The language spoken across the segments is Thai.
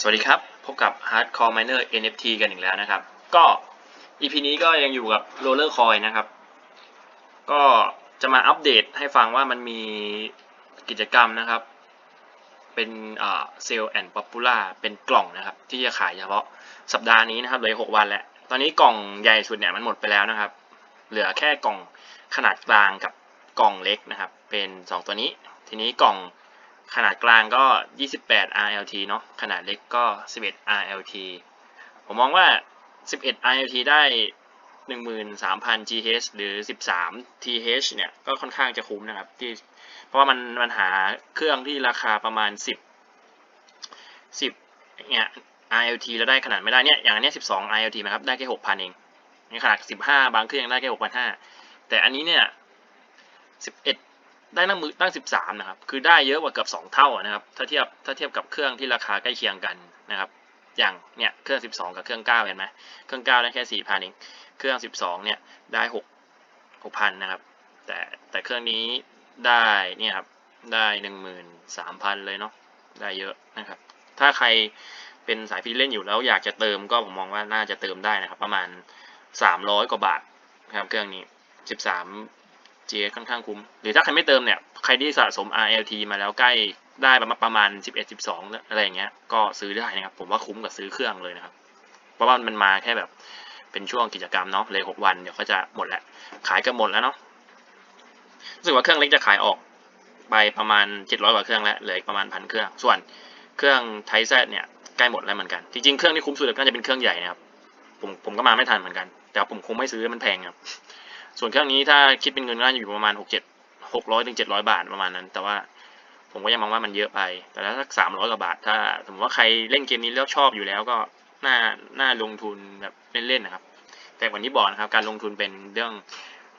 สวัสดีครับ พบกับ Hardcore Miner NFT กันอีกแล้วนะครับ ก็ EP นี้ก็ยังอยู่กับ Roller Coin นะครับ ก็จะมาอัปเดตให้ฟังว่ามันมีกิจกรรมนะครับ เป็นเซลแอนด์ป๊อปปูล่าเป็นกล่องนะครับ ที่จะขายเฉพาะสัปดาห์นี้นะครับเหลือหกวันแล้ว ตอนนี้กล่องใหญ่สุดเนี่ยมันหมดไปแล้วนะครับ เหลือแค่กล่องขนาดกลางกับกล่องเล็กนะครับ เป็น 2 ตัวนี้ ทีนี้กล่อง ขนาดกลางก็ 28 RLT เนาะขนาดเล็กก็ 11 RLT ผมมองว่า 11 RLT ได้ 13,000 GH หรือ 13 TH เนี่ย ก็ค่อนข้างจะคุ้มนะครับที่เพราะว่ามันมันหาเครื่องที่ราคาประมาณ 10 10เนี่ย RLT แล้วได้ขนาดไม่ได้เนี่ยอย่างอันเนี้ย12 RLT นะครับได้แค่6,000 เองในขนาด 15 บางเครื่องได้แค่6,500แต่อันนี้เนี่ย11 ได้ตั้งมือตั้ง 13 นะครับ คือได้เยอะกว่าเกือบ 2 เท่านะครับ ถ้าเทียบถ้าเทียบกับเครื่องที่ราคาใกล้เคียงกันนะครับ อย่างเนี่ยเครื่อง 12 กับเครื่อง 9 เห็นไหมเครื่อง 9 ได้แค่ 4,000เองเครื่อง 12 เนี่ยได้ 6 6,000 นะครับ แต่แต่เครื่องนี้ได้เนี่ยครับได้ 13,000 เลยเนาะ ได้เยอะนะครับ ถ้าใครเป็นสายพีเล่นอยู่แล้วอยากจะเติมก็ผมมองว่าน่าจะเติมได้นะครับ ประมาณ 300 กว่าบาทนะครับเครื่องนี้ 13 GS ค่อนข้างคุ้ม หรือถ้าใครไม่เติมเนี่ย ใครที่สะสม RLT มาแล้วใกล้ได้ประมาณประมาณ 11 12 อะไรอย่างเงี้ย ก็ซื้อได้นะครับ ผมว่าคุ้มกับซื้อเครื่องเลยนะครับ เพราะว่ามันมาแค่แบบเป็นช่วงกิจกรรมเนาะเลย 6 วัน เดี๋ยวก็จะหมดแล้ว ขายกันหมดแล้วเนาะ รู้สึกว่าเครื่องเล็กจะขายออกไปประมาณ 700 กว่าเครื่องแล้ว เหลืออีกประมาณพันเครื่อง ส่วนเครื่องไทแซเนี่ยใกล้หมดแล้วเหมือนกัน จริงๆ เครื่องที่คุ้มสุดก็จะเป็นเครื่องใหญ่นะครับ ผมผมก็มาไม่ทันเหมือนกัน แต่ผมคงไม่ซื้อมันแพงครับ ส่วนเครื่องนี้ถ้าคิดเป็นเงินก็น่าจะอยู่ประมาณหกเจ็ดหกร้อยถึงเจ็ดร้อยบาทประมาณนั้น แต่ว่าผมก็ยังมองว่ามันเยอะไป แต่ถ้าสักสามร้อยกว่าบาท ถ้าสมมติว่าใครเล่นเกมนี้แล้วชอบอยู่แล้วก็น่าน่าลงทุนแบบเล่นๆนะครับ แต่วันที่บอกนะครับ การลงทุนเป็นเรื่อง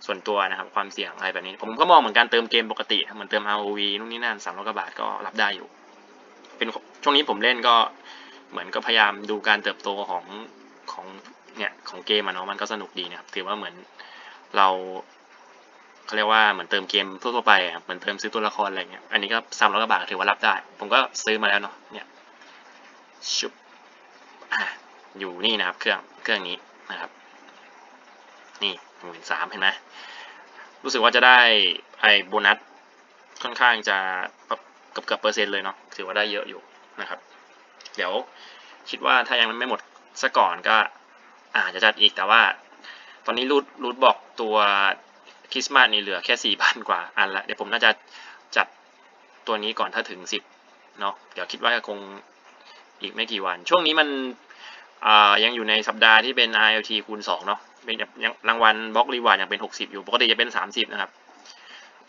ส่วนตัวนะครับ ความเสี่ยงอะไรแบบนี้ ผมก็มองเหมือนการเติมเกมปกติเหมือนเติม ROV นู่นนี่นั่นสามร้อยกว่าบาทก็รับได้อยู่ เป็นช่วงนี้ผมเล่นก็เหมือนก็พยายามดูการเติบโตของของเนี่ยของเกมอะเนาะมันก็สนุกดีนะครับถือว่าเหมือน เราเขาเรียกว่าเหมือนเติมเกมทั่วๆไปอะเหมือนเติมซื้อตัวละครอะไรเงี้ยอันนี้ก็สามร้อยกว่าบาทถือว่ารับได้ ผมก็ซื้อมาแล้วเนาะเนี่ยชุบอะอยู่นี่นะครับเครื่องเครื่องนี้นะครับ นี่หมื่นสามเห็นไหมรู้สึกว่าจะได้ไอ้โบนัสค่อนข้างจะเกือบเกือบเปอร์เซ็นต์เลยเนาะถือว่าได้เยอะอยู่นะครับ เดี๋ยวคิดว่าถ้ายังไม่หมดซะก่อนก็อาจจะจัดอีกแต่ว่า ตอนนี้รูทรูทบอกตัวคริสต์มาสนี่เหลือแค่สี่พันกว่าอันละเดี๋ยวผมน่าจะจัดตัวนี้ก่อนถ้าถึงสิบเนาะเดี๋ยวคิดว่าคงอีกไม่กี่วัน ช่วงนี้มันยังอยู่ในสัปดาห์ที่เป็น IoT คูณ2เนาะเป็นยังรางวัลบล็อกรีวาร์ดยังเป็น 60 อยู่ ปกติจะเป็น 30 นะครับ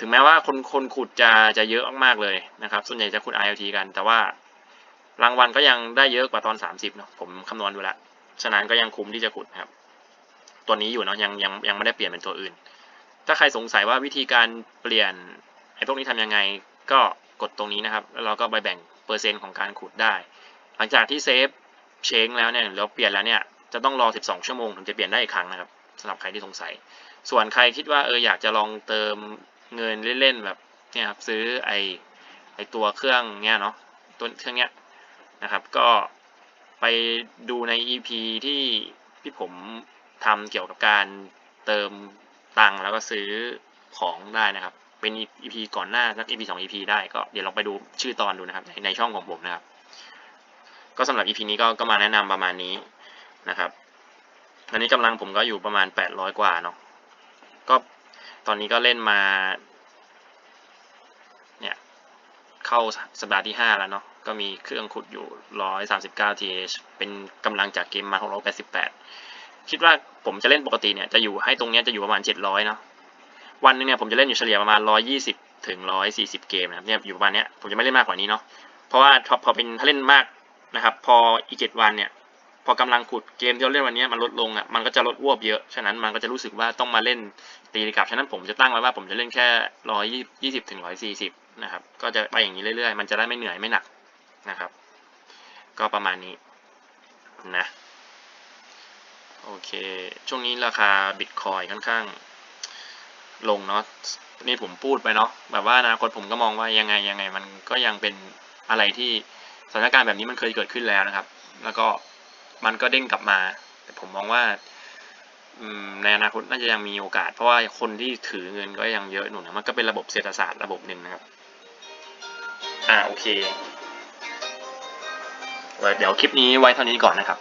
ถึงแม้ว่าคนคนขุดจะจะเยอะมากๆเลยนะครับ ส่วนใหญ่จะขุด IoT กัน แต่ว่ารางวัลก็ยังได้เยอะกว่าตอน 30 เนาะผมคำนวณดูแล้ว ฉะนั้นก็ยังคุ้มที่จะขุดครับ ตัวนี้อยู่เนาะยังยังยังไม่ได้เปลี่ยนเป็นตัวอื่น ถ้าใครสงสัยว่าวิธีการเปลี่ยนไอ้พวกนี้ทำยังไงก็กดตรงนี้นะครับ แล้วเราก็ไปแบ่งเปอร์เซ็นต์ของการขุดได้ หลังจากที่เซฟเชงแล้วเนี่ยแล้วเปลี่ยนแล้วเนี่ยจะต้องรอ 12 ชั่วโมงถึงจะเปลี่ยนได้อีกครั้งนะครับสำหรับใครที่สงสัย ส่วนใครคิดว่าเอออยากจะลองเติมเงินเล่นๆแบบเนี่ยครับซื้อไอไอตัวเครื่องเนี่ยเนาะตัวเครื่องเนี้ยนะครับก็ไปดูใน EP ที่ที่ผม ทำเกี่ยวกับการเติมตังค์แล้วก็ซื้อของได้นะครับ เป็น EP ก่อนหน้าสัก EP สอง EP ได้ก็เดี๋ยวลองไปดูชื่อตอนดูนะครับในในช่องของผมนะครับ ก็สำหรับ EP นี้ก็ก็มาแนะนำประมาณนี้นะครับตอนนี้กำลังผมก็อยู่ประมาณ 800 กว่าเนาะก็ตอนนี้ก็เล่นมาเนี่ยเข้าสัปดาห์ที่ 5 แล้วเนาะก็มีเครื่องขุดอยู่ 139 th เป็นกำลังจากเกมมา 688 คิดว่าผมจะเล่นปกติเนี่ยจะอยู่ให้ตรงนี้จะอยู่ประมาณ 700เนาะวันนึงเนี่ยผมจะเล่นอยู่เฉลี่ยประมาณ 120 ถึง 140 เกมนะครับเนี่ยอยู่ประมาณเนี้ยผมจะไม่เล่นมากกว่านี้เนาะเพราะว่าพอพอเป็นถ้าเล่นมากนะครับ พออีก7วันเนี่ยพอกำลังขุดเกมที่เราเล่นวันนี้มันลดลงอะมันก็จะลดวบเยอะ ฉะนั้นมันก็จะรู้สึกว่าต้องมาเล่นตีกลับ ฉะนั้นผมจะตั้งไว้ว่าผมจะเล่นแค่ร้อยยี่สิบถึงร้อยสี่สิบนะครับ ก็จะไปอย่างนี้เรื่อยๆ มันจะได้ไม่เหนื่อยไม่หนักนะครับ ก็ประมาณนี้นะ โอเค ช่วงนี้ราคาบิตคอยค่อนข้างลงเนาะ นี่ผมพูดไปเนาะ แบบว่าอนาคตผมก็มองว่ายังไงยังไง มันก็ยังเป็นอะไรที่สถานการณ์แบบนี้มันเคยเกิดขึ้นแล้วนะครับ แล้วก็มันก็เด้งกลับมา แต่ผมมองว่าในอนาคตน่าจะยังมีโอกาส เพราะว่าคนที่ถือเงินก็ยังเยอะหนุนมันก็เป็นระบบเศรษฐศาสตร์ระบบหนึ่งนะครับ อ่าโอเค เดี๋ยวคลิปนี้ไว้เท่านี้ก่อนนะครับ